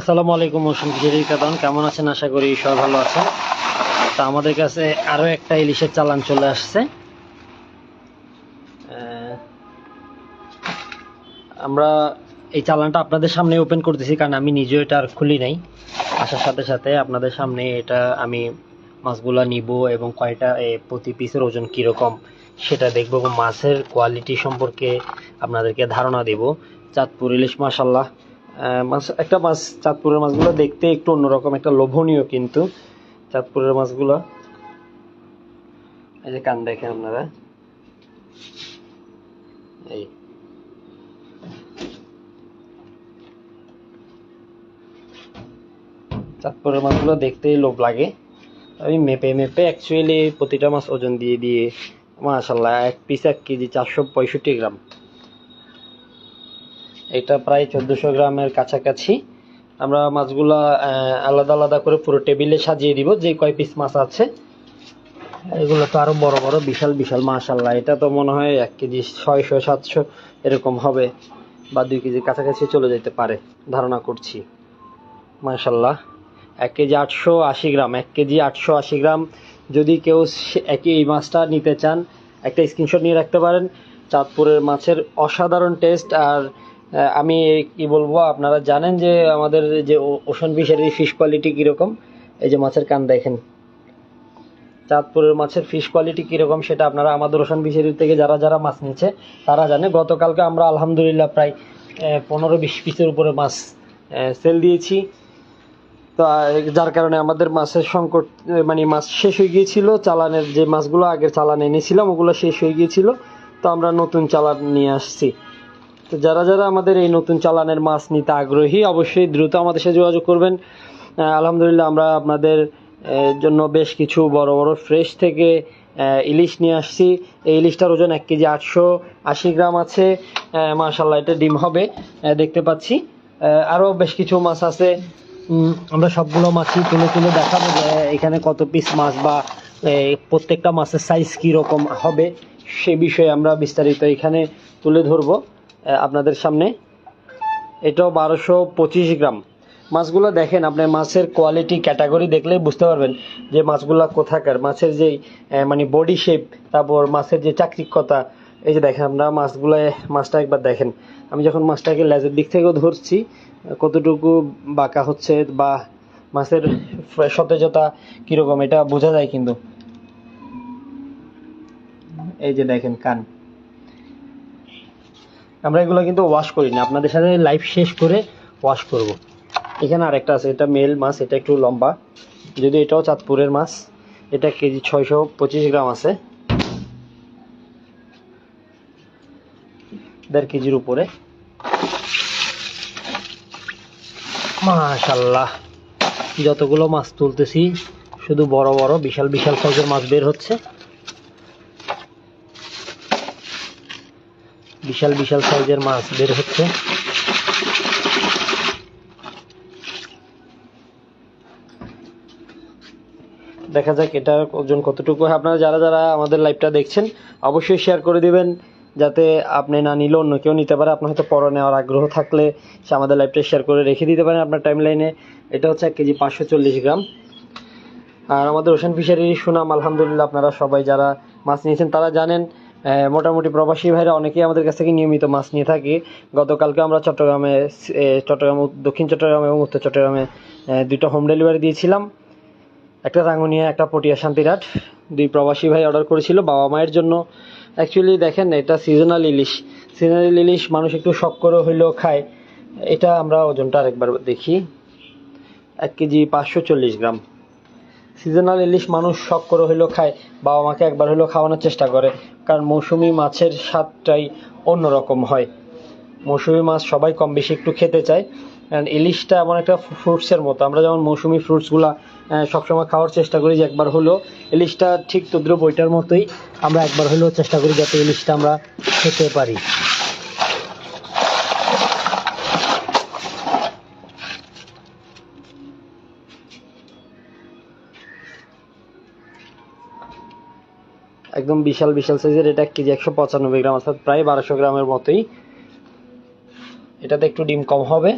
আসসালামু আলাইকুম মৌসুম ফিশারি কাদন। কেমন আছেন? আশা করি সবাই ভালো আছেন। তা আমাদের কাছে আরও একটা ইলিশের চালান চলে আসছে। আমরা এই চালানটা আপনাদের সামনে ওপেন করতেছি, কারণ আমি নিজেও এটা আর খুলি নাই। আসার সাথে সাথে আপনাদের সামনে এটা আমি মাছগুলা নিব এবং কয়টা প্রতি পিসের ওজন কীরকম সেটা দেখব এবং মাছের কোয়ালিটি সম্পর্কে আপনাদেরকে ধারণা দেব। চাঁদপুর ইলিশ মাসাল্লাহ মাছ একটা মাছ চাঁদপুরের মাছগুলো দেখতে একটু অন্যরকম, একটা লোভনীয় কিন্তু চাঁদপুরের মাছগুলো। এই যে কান দেখেন আপনারা। এই। চাঁদপুরের মাছগুলো দেখতেই লোভ লাগে। আমি মেপে মেপে অ্যাকচুয়ালি প্রতিটা মাছ ওজন দিয়ে দিয়ে মাশাল্লাহ এক পিস এক কেজি চারশো পঁয়ষট্টি গ্রাম। এটা প্রায় চোদ্দোশো গ্রামের কাছাকাছি। আমরা মাছগুলা আলাদা আলাদা করে পুরো টেবিলে সাজিয়ে দিব, যে কয় পিস মাছ আছে। এগুলো তো আরও বড় বড়, বিশাল বিশাল মাশাল্লাহ এটা তো মনে হয় এক কেজি ছয়শো, সাতশো এরকম হবে, বা দুই কেজির কাছাকাছি চলে যেতে পারে, ধারণা করছি। মাশাল্লাহ এক কেজি আটশো আশি গ্রাম, এক কেজি আটশো আশি গ্রাম। যদি কেউ একই এই মাছটা নিতে চান, একটা স্ক্রিনশট নিয়ে রাখতে পারেন। চাঁদপুরের মাছের অসাধারণ টেস্ট আর আমি কি বলব, আপনারা জানেন যে আমাদের যে ওশান ফিশারির ফিশ কোয়ালিটি কীরকম? এই যে মাছের কান দেখেন। চাঁদপুরের মাছের ফিশ কোয়ালিটি কীরকম সেটা আপনারা আমাদের ওশান ফিশারি থেকে যারা যারা মাছ নিচ্ছে, তারা জানে। গতকালকে আমরা আলহামদুলিল্লাহ প্রায় পনেরো বিশ পিসের উপরে মাছ সেল দিয়েছি। তো যার কারণে আমাদের মাছের সংকট মানে মাছ শেষ হয়ে গিয়েছিল। চালানের যে মাছগুলো আগের চালান এনেছিলাম, ওগুলো শেষ হয়ে গিয়েছিল। তো আমরা নতুন চালান নিয়ে আসছি। তো যারা যারা আমাদের এই নতুন চালানের মাছ নিতে আগ্রহী, অবশ্যই দ্রুত আমাদের সাথে যোগাযোগ করবেন। আলহামদুলিল্লাহ আমরা আপনাদের জন্য বেশ কিছু বড় বড় ফ্রেশ থেকে ইলিশ নিয়ে আসছি। এই ইলিশটার ওজন এক কেজি আটশো আশি গ্রাম আছে। মাশাল্লাহ এটা ডিম হবে দেখতে পাচ্ছি। আরও বেশ কিছু মাছ আছে। আমরা সবগুলো মাছই তুলে তুলে দেখাবো যে এখানে কত পিস মাছ বা প্রত্যেকটা মাছের সাইজ কী রকম হবে, সে বিষয়ে আমরা বিস্তারিত এখানে তুলে ধরবো। আপনাদের সামনে। এটাও বারোশো পঁচিশ গ্রাম। মাছগুলো দেখেন আপনি মাছের কোয়ালিটি ক্যাটাগরি দেখলেই বুঝতে পারবেন যে মাছগুলো কোথাকার। মাছের আহ, মানে বডি শেপ তারপর মাছের যে চাকরিকতা এই যে দেখেন আপনারা মাছগুলো মাছটা একবার দেখেন। আমি যখন মাছটাকে লেজের দিক থেকেও ধরছি কতটুকু বাঁকা হচ্ছে বা মাছের সতেজতা কীরকম এটা বোঝা যায় কিন্তু। এই যে দেখেন কান। আমরা এগুলো কিন্তু ওয়াশ করি না। আপনাদের সাথে লাইভ শেষ করে ওয়াশ করব। এখানে আরেকটা আছে, এটা মেল মাছ, এটা একটু লম্বা। যদি এটাও চাঁদপুরের মাছ, এটা কেজি ছয়শো পঁচিশ গ্রাম আছে। দেড় কেজির উপরে। মাশাল্লাহ যতগুলো মাছ তুলতেছি, শুধু বড় বড়, বিশাল বিশাল সাইজের মাছ বের হচ্ছে। বিশাল বিশাল সাইজের মাছ বের হচ্ছে। দেখা যাক এটার ওজন কতটুকু আপনারা যারা যারা আমাদের লাইভটা দেখছেন, অবশ্যই শেয়ার করে দিবেন, যাতে আপনি না নিলে অন্য কেউ নিতে পারে। আপনার হয়তো পরে নেওয়ার আগ্রহ থাকলে সে আমাদের লাইভটা শেয়ার করে রেখে দিতে পারেন আপনার টাইম লাইনে এটা হচ্ছে এক কেজি পাঁচশো চল্লিশ গ্রাম। আর আমাদের ওশান ফিশারির সুনাম, আলহামদুলিল্লাহ আপনারা সবাই যারা মাছ নিয়েছেন, তারা জানেন মোটামুটি প্রবাসী ভাইরা অনেকেই আমাদের কাছ থেকে নিয়মিত মাছ নিয়ে থাকি। গতকালকে আমরা চট্টগ্রামে চট্টগ্রাম, দক্ষিণ চট্টগ্রাম এবং উত্তর চট্টগ্রামে দুটো হোম ডেলিভারি দিয়েছিলাম। একটা রাঙ্গুনিয়া একটা পটিয়া শান্তিরাট দুই প্রবাসী ভাই অর্ডার করেছিল বাবা মায়ের জন্য। অ্যাকচুয়ালি দেখেন, এটা সিজনাল ইলিশ। সিজনাল ইলিশ মানুষ একটু শখ করে হইলেও খায়। এটা আমরা ওজনটা আরেকবার দেখি। এক কেজি পাঁচশো চল্লিশ গ্রাম। সিজনাল ইলিশ মানুষ শখ করে হইলেও খায় বাবা মাকে একবার হইলেও খাওয়ানোর চেষ্টা করে, কারণ মৌসুমি মাছের স্বাদটাই অন্যরকম হয়। মৌসুমি মাছ সবাই কম বেশি একটু খেতে চায় কারণ ইলিশটা এমন একটা ফ্রুটসের মতো। আমরা যেমন মৌসুমি ফ্রুটসগুলা সবসময় খাওয়ার চেষ্টা করি যে একবার হলেও, ইলিশটা ঠিক তদ্রুপ ওইটার মতোই আমরা একবার হলেও চেষ্টা করি যাতে ইলিশটা আমরা খেতে পারি। একদম বিশাল বিশাল সাইজের এটা এক কেজি একশো পঁচানব্বই গ্রাম, অর্থাৎ প্রায় বারোশো গ্রামের মতোই। এটাতে একটু ডিম কম হবে।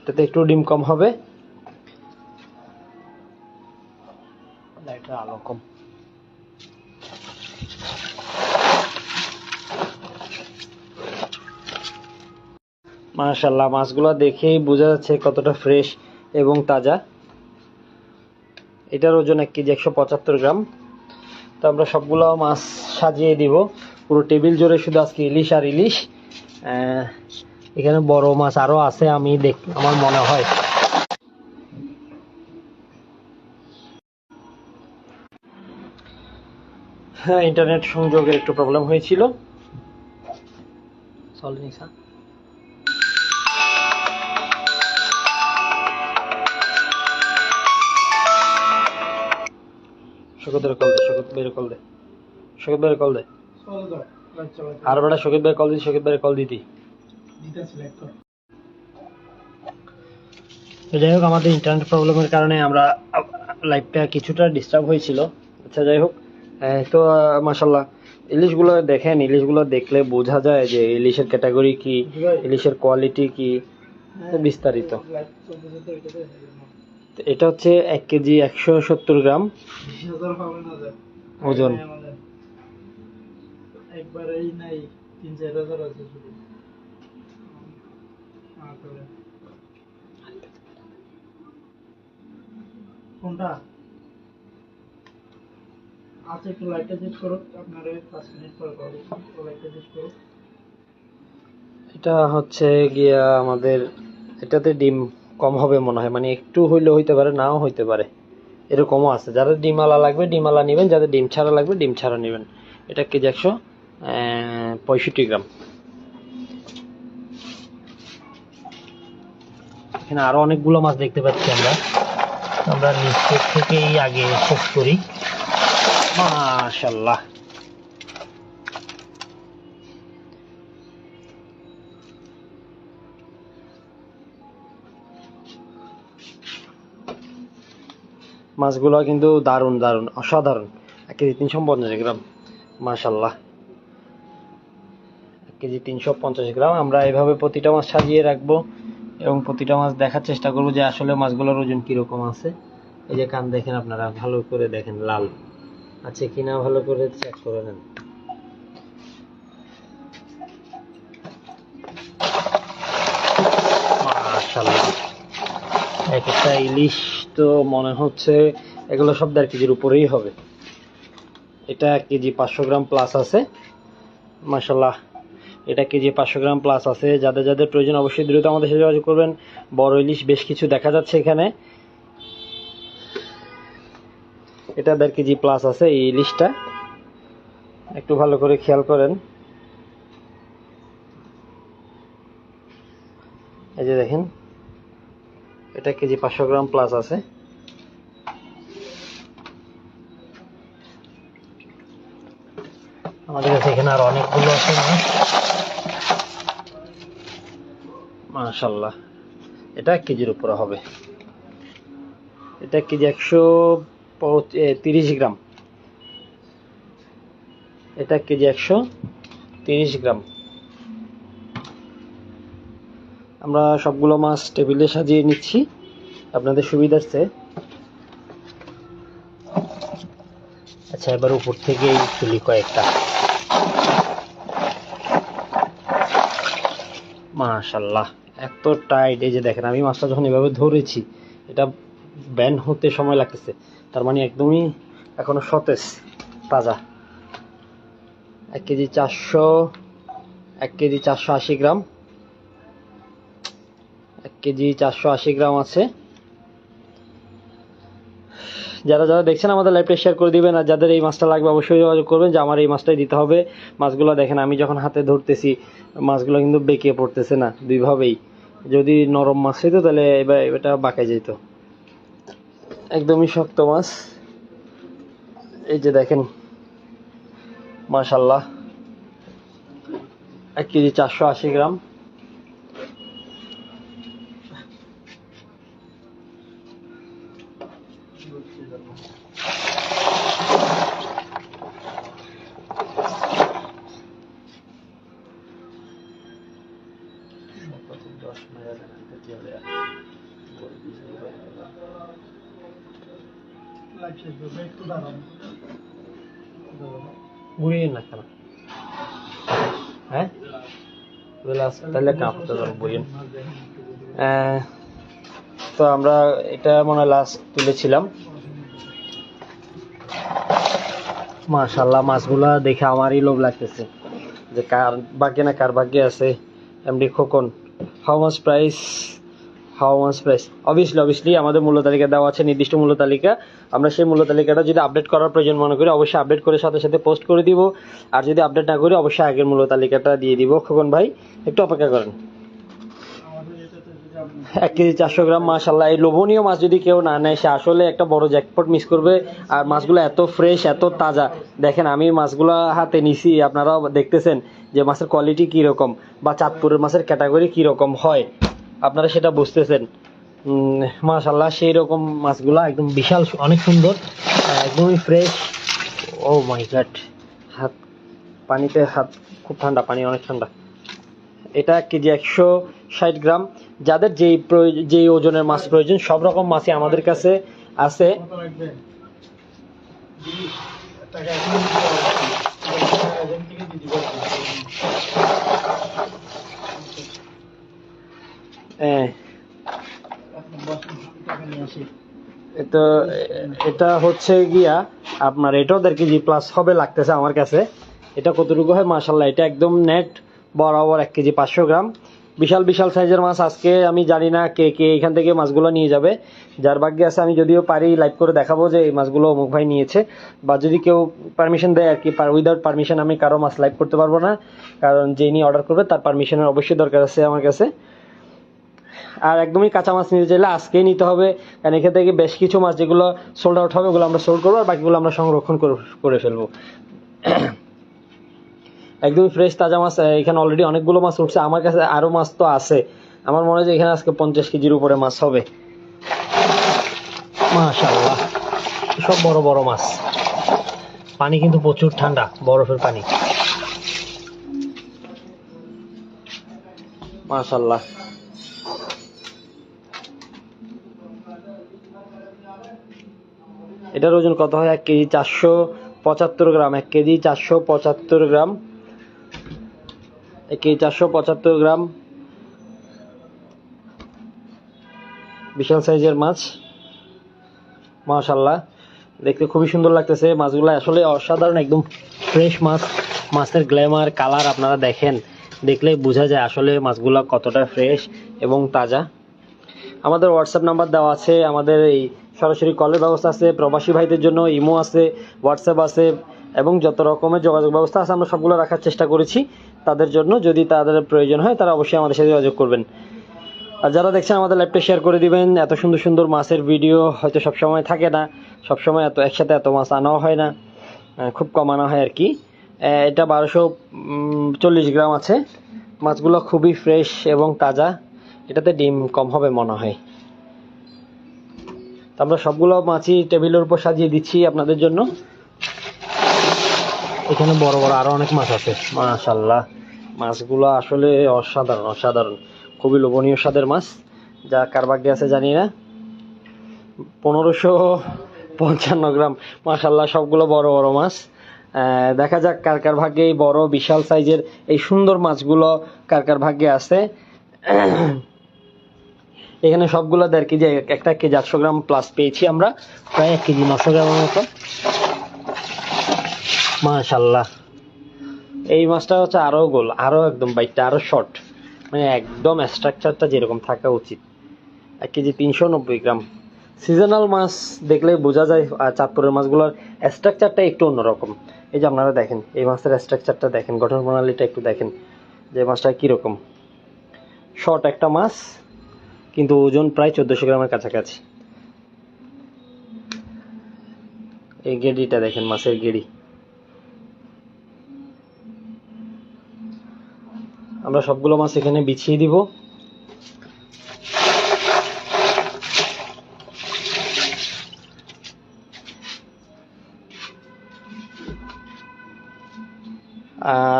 এটাতে একটু ডিম কম হবে। লাইটের মাশাল্লাহ মাছগুলো দেখেই বোঝা যাচ্ছে কতটা ফ্রেশ এবং তাজা। এটার ওজন এক কেজি একশো পঁচাত্তর গ্রাম। তো আমরা সবগুলো মাছ সাজিয়ে দিব। পুরো টেবিল জোরে শুধু আজকে ইলিশ আর ইলিশ। এখানে বড় মাছ আরও আছে, আমি দেখ আমার মনে হয়। হ্যাঁ ইন্টারনেট সংযোগের একটু প্রবলেম হয়েছিল। চল কল দে শকত বের কল দে। শকত বের কল দে। আর বেটা শকত বের কল শকত কল দিতি। যাই হোক আমাদের ইন্টারনেট প্রবলেমের কারণে আমরা লাইফটা কিছুটা ডিস্টার্ব হয়েছিল। আচ্ছা যাই হোক তো মাসাল্লাহ ইলিশগুলো দেখেন ইলিশগুলো দেখলে বোঝা যায় যে ইলিশের ক্যাটাগরি কি ইলিশের কোয়ালিটি কি বিস্তারিত। তো এটা হচ্ছে এক কেজি একশো সত্তর গ্রাম। ওজন নাই তিন চার হাজার কোনটা? আচ্ছা একটু লাইটটা চেক করো। আপনার পাঁচ মিনিট পরে কল লাইটটা চেক করো। এটা হচ্ছে গিয়া আমাদের এটাতে ডিম। কম হবে মনে হয়। মানে একটু হইলে হইতে পারে, নাও হইতে পারে। এরকমও আছে। যাদের ডিমালা লাগবে ডিমালা নেবেন। যাদের ডিম ছাড়া লাগবে, ডিম ছাড়া নেবেন। এটা কেজি একশো পঁয়ষট্টি গ্রাম। এখানে আরও অনেকগুলো মাছ দেখতে পাচ্ছি আমরা। আমরা নিচের থেকেই আগে শেষ করি। মাশাল্লাহ মাছগুলো কিন্তু দারুণ দারুণ, অসাধারণ। এক কেজি তিনশো পঞ্চাশ গ্রাম মাশাল্লাহ এক কেজি তিনশো পঞ্চাশ গ্রাম। আমরা এভাবে প্রতিটা মাছ সাজিয়ে রাখব এবং প্রতিটা মাছ দেখার চেষ্টা করব যে আসলে মাছগুলোর ওজন কীরকম আছে। এই যে কান দেখেন আপনারা, ভালো করে দেখেন, লাল। আছে কিনা ভালো করে চেক করে নেন। এক একটা ইলিশ তো মনে হচ্ছে এগুলো সব দেড় কেজির উপরেই হবে। এটা কেজি পাঁচশো গ্রাম প্লাস আছে। মাসাল্লাহ এটা কেজি পাঁচশো গ্রাম প্লাস আছে। যাদের যাদের প্রয়োজন অবশ্যই দ্রুত আমাদের সাথে যোগাযোগ করবেন। বড় ইলিশ বেশ কিছু দেখা যাচ্ছে এখানে। এটা দেড় কেজি প্লাস আছে এই ইলিশটা। একটু ভালো করে খেয়াল করেন। এই যে দেখেন। এটা কেজি পাঁচশো গ্রাম প্লাস আছে। আমাদের কাছে এখানে আর অনেকগুলো আছে মাছ এটা এক কেজির উপরে হবে। এটা কেজি একশো তিরিশ গ্রাম। এটা কেজি একশো তিরিশ গ্রাম। আমরা সবগুলো মাছ টেবিলে সাজিয়ে নিচ্ছি। আপনাদের সুবিধার্থে আচ্ছা এবার উপর থেকে তুলি কয়েকটা। মাশাল্লাহ এত টাইট এই যে দেখেন, আমি মাছটা যখন এভাবে ধরেছি, এটা ব্যান হতে সময় লাগতেছে। তার মানে একদমই এখনও সতেজ, তাজা। এক কেজি চারশো, এক কেজি চারশো আশি গ্রাম। কেজি চারশো আশি গ্রাম আছে। যারা যারা দেখছেন আমাদের লাইভটা শেয়ার করে দিবেন আর যাদের এই মাছটা লাগবে অবশ্যই যোগাযোগ করবেন। যে আমার এই মাছটাই দিতে হবে। মাছগুলো দেখেন, আমি যখন হাতে ধরতেছি, মাছগুলো কিন্তু বেঁকে পড়তেছে না, দুইভাবেই। যদি নরম মাছ হইতো তাহলে এবার এটা বাঁকায় যেত একদমই শক্ত মাছ। এই যে দেখেন মাশাল্লাহ এক কেজি চারশো আশি গ্রাম। তাহলে কাঁপতে আহ, তো আমরা এটা মনে হয় লাস্ট তুলেছিলাম। মাশাল্লাহ মাছগুলা দেখে আমারই লোভ লাগতেছে যে কার ভাগ্যে না কার ভাগ্যে আছে MD Khokon how much price how much price obviously obviously আমাদের মূল্য তালিকা দেওয়া আছে, নির্দিষ্ট মূল্য তালিকা। আমরা সেই মূল্য তালিকাটা যদি আপডেট করার প্রয়োজন মনে করি, অবশ্যই আপডেট করে সাথে সাথে পোস্ট করে দিব। আর যদি আপডেট না করি, অবশ্যই আগের মূল্য তালিকাটা দিয়ে দিব। খোকন ভাই, একটু অপেক্ষা করেন। এক কেজি চারশো গ্রাম মাশাল্লাহ এই লোভনীয় মাছ যদি কেউ না নেয়, সে আসলে একটা বড় জ্যাকপট মিস করবে। আর মাছগুলো এত ফ্রেশ এত তাজা। দেখেন, আমি মাছগুলো হাতে নিছি। আপনারাও দেখতেছেন যে মাছের কোয়ালিটি কীরকম বা চাঁদপুরের মাছের ক্যাটাগরি কীরকম হয়। আপনারা সেটা বুঝতেছেন। মাশাল্লাহ সেই রকম মাছগুলো একদম বিশাল, অনেক সুন্দর একদমই ফ্রেশ ও মাই গড হাত, পানিতে হাত, খুব ঠান্ডা, পানি অনেক ঠান্ডা। এটা কেজি একশো ষাট গ্রাম। যাদের যেই প্রয়োজন যেই ওজনের মাছ প্রয়োজন, সব রকম মাছই আমাদের কাছে আছে কত লাগবে বিশ টাকা এখন দিতে হবে। টাকা এখান থেকে দিয়ে দিবো। হ্যাঁ, আপনি বসেন, টাকা নিয়ে আসি। তো এ- এটা হচ্ছে গিয়া আপনার এটাও দেড় কেজি প্লাস হবে লাগতেছে আমার কাছে। এটা কতটুকু হয়? মাসাল্লাহ এটা একদম নেট বরাবর এক কেজি পাঁচশো গ্রাম। বিশাল বিশাল সাইজের মাছ আজকে আমি জানি না কে কে এখান থেকে মাছগুলো নিয়ে যাবে। যার ভাগ্যে আছে, আমি যদিও পারি লাইভ করে দেখাবো যে এই মাছগুলো অমুক ভাই নিয়েছে। বা যদি কেউ পারমিশন দেয় আর কি উইদাউট পারমিশন আমি কারও মাছ লাইভ করতে পারব না। কারণ যে নিয়ে অর্ডার করবে, তার পারমিশনের অবশ্যই দরকার আছে আমার কাছে। আর একদমই কাঁচা মাছ নিতে চাইলে আজকেই নিতে হবে। কারণ এখান থেকে বেশ কিছু মাছ যেগুলো সোল্ড আউট হবে, ওগুলো আমরা সোল্ড করব, আর বাকিগুলো আমরা সংরক্ষণ করে- ফেলব। একদমই ফ্রেশ তাজা মাছ এখানে অলরেডি অনেকগুলো মাছ উঠছে। আমার কাছে আরও মাছ তো আছে। আমার মনে হয় যে এখানে আজকে পঞ্চাশ কেজির উপরে মাছ হবে। মাশাল্লাহ সব বড় বড় মাছ। পানি কিন্তু প্রচুর ঠান্ডা, বরফের পানি। মাশাল্লাহ এটার ওজন কত হয়? এক কেজি চারশো পঁচাত্তর গ্রাম। এক কেজি চারশো পঁচাত্তর গ্রাম। এক কেজি চারশো পঁচাত্তর গ্রাম। বিশাল সাইজের মাছ। মাশাল্লাহ দেখতে খুবই সুন্দর লাগতেছে। মাছগুলো আসলে অসাধারণ, একদম ফ্রেশ মাছ। মাছের গ্ল্যামার কালার আপনারা দেখেন। দেখলে বোঝা যায় আসলে মাছগুলো কতটা ফ্রেশ এবং তাজা। আমাদের হোয়াটসঅ্যাপ নাম্বার দেওয়া আছে। আমাদের এই সরাসরি কলের ব্যবস্থা আছে, প্রবাসী ভাইদের জন্য ইমো আছে হোয়াটসঅ্যাপ আছে এবং যত রকমের যোগাযোগ ব্যবস্থা আছে, আমরা সবগুলো রাখার চেষ্টা করেছি। তাদের জন্য যদি তাদের প্রয়োজন হয়, তারা অবশ্যই আমাদের সাথে যোগাযোগ করবেন। আর যারা দেখছেন আমাদের লাইভটা শেয়ার করে দিবেন, এত সুন্দর সুন্দর মাছের ভিডিও হয়তো সবসময় থাকে না, সবসময় এত একসাথে এত মাছ আনাও হয় না খুব কম আনা হয় আর কি এটা বারোশো চল্লিশ গ্রাম আছে। মাছগুলো খুবই ফ্রেশ এবং তাজা। এটাতে ডিম কম হবে মনে হয়। তো আমরা সবগুলো মাছই টেবিলের উপর সাজিয়ে দিচ্ছি আপনাদের জন্য। এখানে বড় বড় আরও অনেক মাছ আছে। মাশাল্লাহ মাছগুলো আসলে অসাধারণ অসাধারণ। খুবই লোভনীয় স্বাদের মাছ। যা কার ভাগ্যে আছে জানি না। পনেরোশো পঞ্চান্ন গ্রাম। মাশাল্লাহ সবগুলো বড় বড় মাছ। দেখা যাক কার কার ভাগ্যে এই বড় বিশাল সাইজের এই সুন্দর মাছগুলো কার কার ভাগ্যে আছে। এখানে সবগুলো দেড় কেজি, এক- একটা কেজি আটশো গ্রাম প্লাস পেয়েছি আমরা। প্রায় এক কেজি নশো গ্রামের মতো। মাশাল্লাহ এই মাছটা হচ্ছে আরও গোল, আরও একদম বাইকটা আরও শর্ট মানে একদম স্ট্রাকচারটা যেরকম থাকা উচিত। এক কেজি তিনশো নব্বই গ্রাম। সিজনাল মাছ দেখলে বোঝা যায়, আর চাঁদপুরের মাছগুলোর স্ট্রাকচারটা একটু অন্যরকম। এই যে আপনারা দেখেন, এই মাছের স্ট্রাকচারটা দেখেন, গঠন প্রণালীটা একটু দেখেন, যে মাছটা কীরকম। শর্ট একটা মাছ কিন্তু ওজন প্রায় চোদ্দোশো গ্রামের কাছাকাছি। এই গেডিটা দেখেন, মাছের গেড়ি। আমরা সবগুলো মাছ এখানে বিছিয়ে দিব।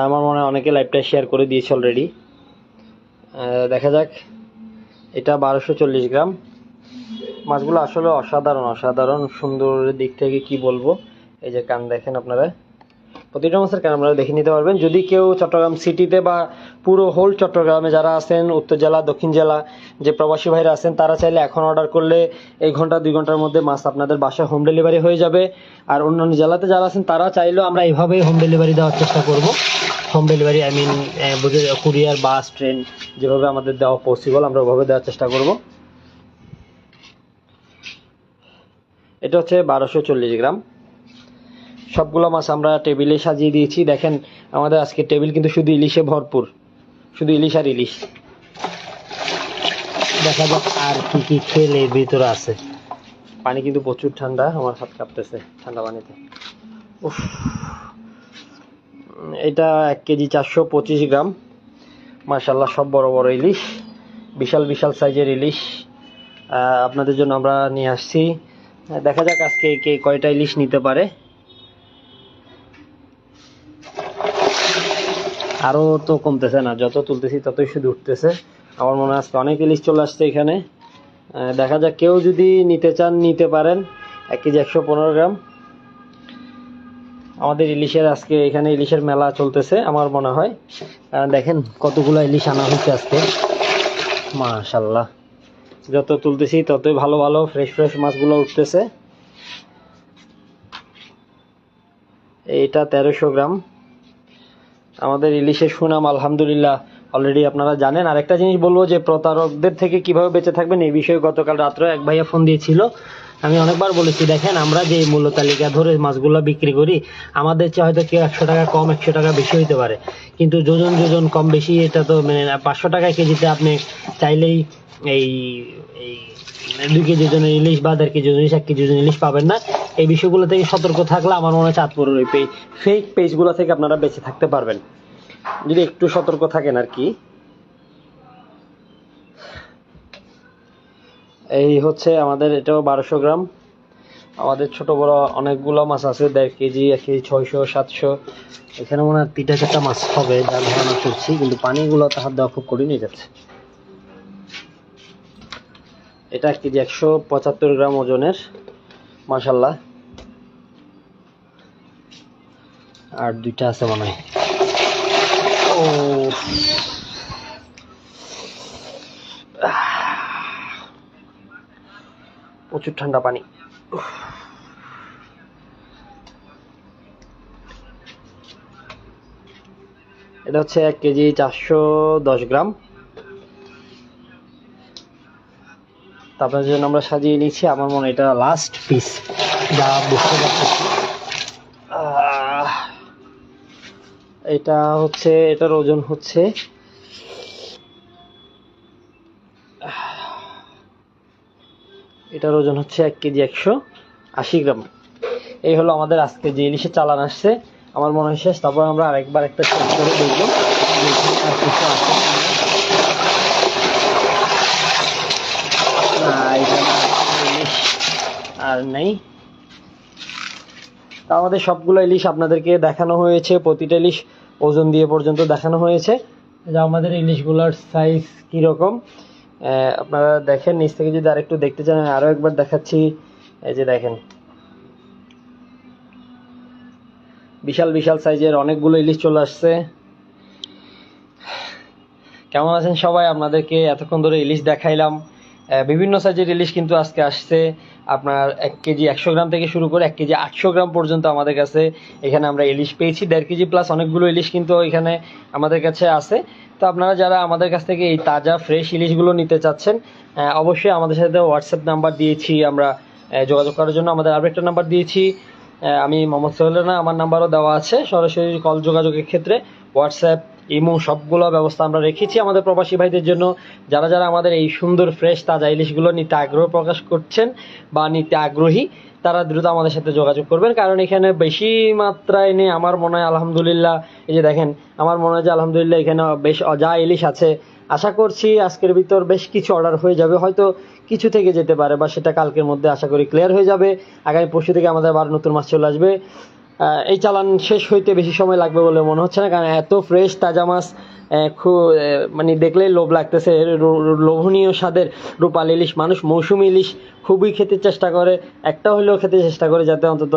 আমার মনে হয় অনেকে লাইভটা শেয়ার করে দিয়েছে অলরেডি দেখা যাক। এটা বারোশো চল্লিশ গ্রাম। মাছগুলো আসলে অসাধারণ অসাধারণ সুন্দরের দিক থেকে কি বলব? এই যে কান দেখেন আপনারা। প্রতিটা মাছের কান আপনারা দেখে নিতে পারবেন। যদি কেউ চট্টগ্রাম সিটিতে বা পুরো হোল চট্টগ্রামে যারা আছেন, উত্তর জেলা, দক্ষিণ জেলা যে প্রবাসী ভাইরা আছেন, তারা চাইলে এখন অর্ডার করলে এক ঘণ্টা, দুই ঘণ্টার মধ্যে মাছ আপনাদের বাসায় হোম ডেলিভারি হয়ে যাবে। আর অন্যান্য জেলাতে যারা আছেন, তারা চাইলেও আমরা এইভাবেই হোম ডেলিভারি দেওয়ার চেষ্টা করব। Home delivery I mean courier, bus, train, যেভাবে আমাদের দেওয়া পসিবল আমরা ওভাবে দেওয়ার চেষ্টা করব। এটা হচ্ছে বারোশো চল্লিশ গ্রাম। সবগুলো মাছ আমরা টেবিলে সাজিয়ে দিয়েছি। দেখেন, আমাদের আজকে টেবিল কিন্তু শুধু ইলিশে ভরপুর। শুধু ইলিশ আর ইলিশ। দেখা যাক আর কি কি খেলে ভিতরে আছে। পানি কিন্তু প্রচুর ঠান্ডা, আমার হাত কাঁপতেছে ঠান্ডা পানিতে। উফ। এটা এক কেজি চারশো পঁচিশ গ্রাম। মার্শাল্লাহ সব বড় বড় ইলিশ, বিশাল বিশাল সাইজের ইলিশ। আপনাদের জন্য আমরা নিয়ে আসছি। দেখা যাক আজকে কে কয়টা ইলিশ নিতে পারে। আরও তো কমতেছে না, যত তুলতেছি ততই শুধু উঠতেছে। আমার মনে হয় আজকে অনেক ইলিশ চলে আসছে এখানে। দেখা যাক কেউ যদি নিতে চান, নিতে পারেন। এক কেজি একশো পনেরো গ্রাম। আমাদের ইলিশের আজকে এখানে ইলিশের মেলা চলতেছে, আমার মনে হয়। দেখেন কতগুলো ইলিশ আনা হচ্ছে আজকে। মাশাল্লাহ যত তুলতেছি ততই ভালো ভালো ফ্রেশ ফ্রেশ মাছগুলো উঠতেছে। এইটা তেরোশো গ্রাম। আমাদের ইলিশের সুনাম, আলহামদুলিল্লাহ। অলরেডি আপনারা জানেন। আর একটা জিনিস বলব যে প্রতারকদের থেকে কীভাবে বেঁচে থাকবেন এই বিষয়ে গতকাল রাত্রে এক ভাইয়া ফোন দিয়েছিল। আমি অনেকবার বলেছি, দেখেন আমরা যে মূল্য তালিকা ধরে মাছগুলো বিক্রি করি, আমাদের চেয়ে হয়তো কেউ একশো টাকা কম, একশো টাকা বেশি হইতে পারে। কিন্তু যোজন যোজন কম বেশি, এটা তো মানে পাঁচশো টাকা কেজিতে আপনি চাইলেই এই এই দুই কেজি ওজনের ইলিশ বা দেড় কেজি ইলিশ, এক কেজি ওজনের ইলিশ পাবেন না। এই বিষয়গুলো থেকে সতর্ক থাকলে আমার মনে হয় চাঁদপুরের ওই পেজ ফেক পেজগুলো থেকে আপনারা বেঁচে থাকতে পারবেন। যদি একটু সতর্ক থাকেন আর কি। এই হচ্ছে আমাদের, এটাও বারোশো গ্রাম। আমাদের ছোট বড় অনেকগুলো মাছ আছে, দেড় কেজি, এক কেজি, ছয়শো, সাতশো। এখানে মনে হয় তিনটা চারটা মাছ হবে, যার ধারণা করছি কিন্তু পানিগুলো তো হাত দেওয়া খুব কঠিনই যাচ্ছে। এটা এক কেজি একশো পঁচাত্তর গ্রাম ওজনের মাসাল্লাহ আর দুইটা আছে মনে হয়। ও প্রচুর ঠান্ডা পানি। এটা হচ্ছে এক কেজি চারশো দশ গ্রাম। তারপরে জন্য আমরা সাজিয়ে নিচ্ছি। আমার মনে এটা লাস্ট পিস যা বুঝতে পারছি। এটা হচ্ছে, এটার ওজন হচ্ছে এটার ওজন হচ্ছে এক কেজি একশো আশি গ্রাম। এই হলো আমাদের আজকে যে ইলিশের চালান আসছে। আমার মনে হয় শেষ, তারপর আমরা আরেকবার একটা চেক করে দেখব। আর নেই। তা আমাদের সবগুলো ইলিশ আপনাদেরকে দেখানো হয়েছে, প্রতিটা ইলিশ ওজন দিয়ে পর্যন্ত দেখানো হয়েছে। যে আমাদের ইলিশগুলোর সাইজ কীরকম? আপনারা দেখেন, নিচ থেকে যদি আরেকটু দেখতে চান আরও একবার দেখাচ্ছি। এই যে দেখেন। বিশাল বিশাল সাইজের অনেকগুলো ইলিশ চলে আসছে। কেমন আছেন সবাই? আপনাদেরকে এতক্ষণ ধরে ইলিশ দেখাইলাম। বিভিন্ন সাইজের ইলিশ কিন্তু আজকে আসছে। আপনার এক কেজি একশো গ্রাম থেকে শুরু করে এক কেজি আটশো গ্রাম পর্যন্ত আমাদের কাছে এখানে আমরা ইলিশ পেয়েছি। দেড় কেজি প্লাস অনেকগুলো ইলিশ কিন্তু এখানে আমাদের কাছে আছে। তো আপনারা যারা আমাদের কাছ থেকে এই তাজা ফ্রেশ ইলিশগুলো নিতে চাচ্ছেন অবশ্যই আমাদের সাথে হোয়াটসঅ্যাপ নাম্বার দিয়েছি আমরা যোগাযোগ করার জন্য। আমাদের আরও একটা নাম্বার দিয়েছি আমি মোহাম্মদ সোহেলনা আমার নাম্বারও দেওয়া আছে। সরাসরি কল যোগাযোগের ক্ষেত্রে হোয়াটসঅ্যাপ ইমো সবগুলো ব্যবস্থা আমরা রেখেছি আমাদের প্রবাসী ভাইদের জন্য। যারা যারা আমাদের এই সুন্দর ফ্রেশ তাজা ইলিশগুলো নিতে আগ্রহ প্রকাশ করছেন বা নিতে আগ্রহী, তারা দ্রুত আমাদের সাথে যোগাযোগ করবেন। কারণ এখানে বেশি মাত্রায় নেই আমার মনে হয়, আলহামদুলিল্লাহ। এই যে দেখেন, আমার মনে হয় যে আলহামদুলিল্লাহ এখানে বেশ যা ইলিশ আছে। আশা করছি আজকের ভিতর বেশ কিছু অর্ডার হয়ে যাবে। হয়তো কিছু থেকে যেতে পারে বা সেটা কালকের মধ্যে আশা করি ক্লিয়ার হয়ে যাবে। আগামী পরশু থেকে আমাদের আবার নতুন মাছ চলে আসবে। এই চালান শেষ হইতে বেশি সময় লাগবে বলে মনে হচ্ছে না, কারণ এত ফ্রেশ তাজা মাছ খুব মানে দেখলেই লোভ লাগতেছে। লোভনীয় স্বাদের রূপাল ইলিশ। মানুষ মৌসুমি ইলিশ খুবই খেতে চেষ্টা করে। একটা হলেও খেতে চেষ্টা করে যাতে অন্তত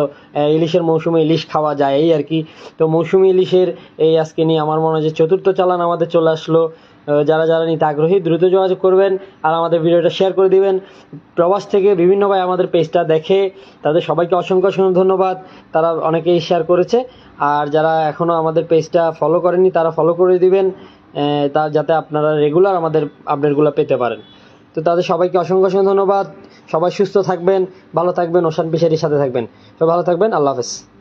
ইলিশের মৌসুমে ইলিশ খাওয়া যায় এই আর কি। তো মৌসুমি ইলিশের এই আজকে নিয়ে আমার মনে হয় যে চতুর্থ চালান আমাদের চলে আসলো। যারা যারা নিতে আগ্রহী, দ্রুত যোগাযোগ করবেন আর আমাদের ভিডিওটা শেয়ার করে দিবেন। প্রবাস থেকে বিভিন্ন ভাই আমাদের পেজটা দেখে তাদের সবাইকে অসংখ্য অসংখ্য ধন্যবাদ। তারা অনেকেই শেয়ার করেছে। আর যারা এখনও আমাদের পেজটা ফলো করেনি তারা ফলো করে দিবেন তা যাতে আপনারা রেগুলার আমাদের আপডেটগুলো পেতে পারেন। তো তাদের সবাইকে অসংখ্য অসংখ্য ধন্যবাদ। সবাই সুস্থ থাকবেন, ভালো থাকবেন, ওশান পিসারির সাথে থাকবেন। সবাই ভালো থাকবেন, আল্লাহ হাফেজ।